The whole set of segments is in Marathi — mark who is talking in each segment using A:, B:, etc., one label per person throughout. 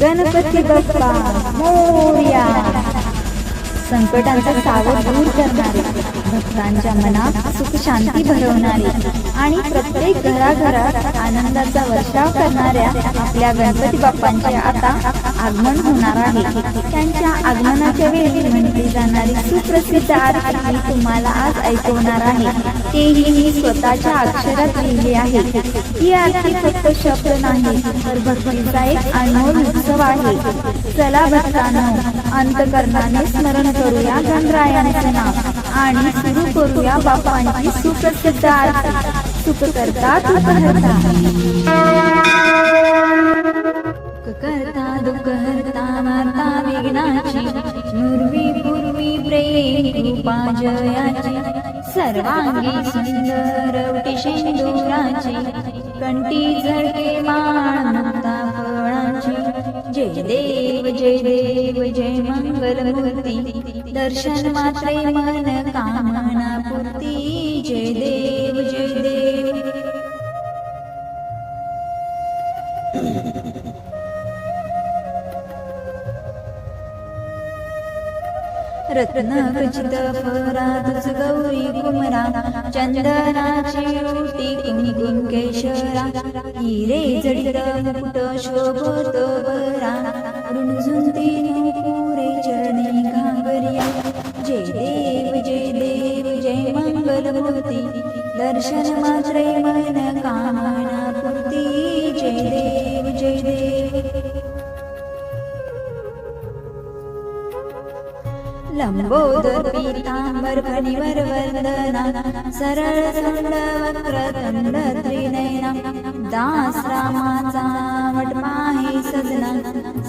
A: गणपती बाप्पा. मोरया. संकटांचा सावध दूर करणारे भक्तांच्या मनात सुख शांती भरवणारे आणि प्रत्येक घराघरात आनंदाचा वर्षाव करणाऱ्या आपल्या गणपती बाप्पांचे आता आगमन होणार आहे. त्यांच्या आगमनाच्या वेळी म्हटली जाणारी सुप्रसिद्ध आरती मी तुम्हाला आज ऐकवणार आहे. तेही मी स्वतःच्या अक्षरात लिहिली आहे. ही आरती फक्त शब्द नाही तर भक्तीचा एक अनमोल उत्सव आहे. चला भक्तांना अंतकरणाने स्मरण करूया गणरायांचे नाव आणि सुरू करूया बापांची सुप्रसिद्ध आरती. सुख करता दुःख करता. दुःख हरता वार्ता विघ्नाची नुर्वी पूर्वी प्रेम कृपा जयाची. सर्वांगी सुंदर वटी शेंदुराची कंठी झळके माळ मुक्ता फळांची. जय देव जय देव जय मंगल मूर्ती दर्शन मात्रे मन कामना पूर्ती जय देव जय देव। रत्न खचित फरा तुझ गौरी कुमरा चंदनाची ओटी कुंकुम केशरा हिरे जडित मुकुट शोभत बरा ऋणझुंती पुरे चरणी घाबरिया जय देव जय देव जय मंगल मूर्ती दर्शन मात्रे मन कामा लंबोदर पीतांबर फणीवर वंदना सरळ सुंड वक्रतंड त्रिनयना दास रामाचा वटमाहे सजना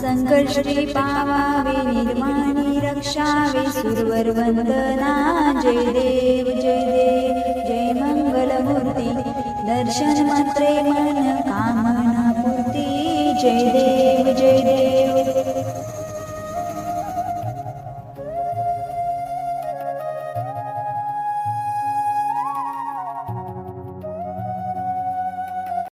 A: संकष्टी पावावे निर्माणी रक्षावे सुरवर वंदना जय देव जय देव जय मंगल मूर्ती दर्शन मात्रे मन कामना पूर्ती जय देव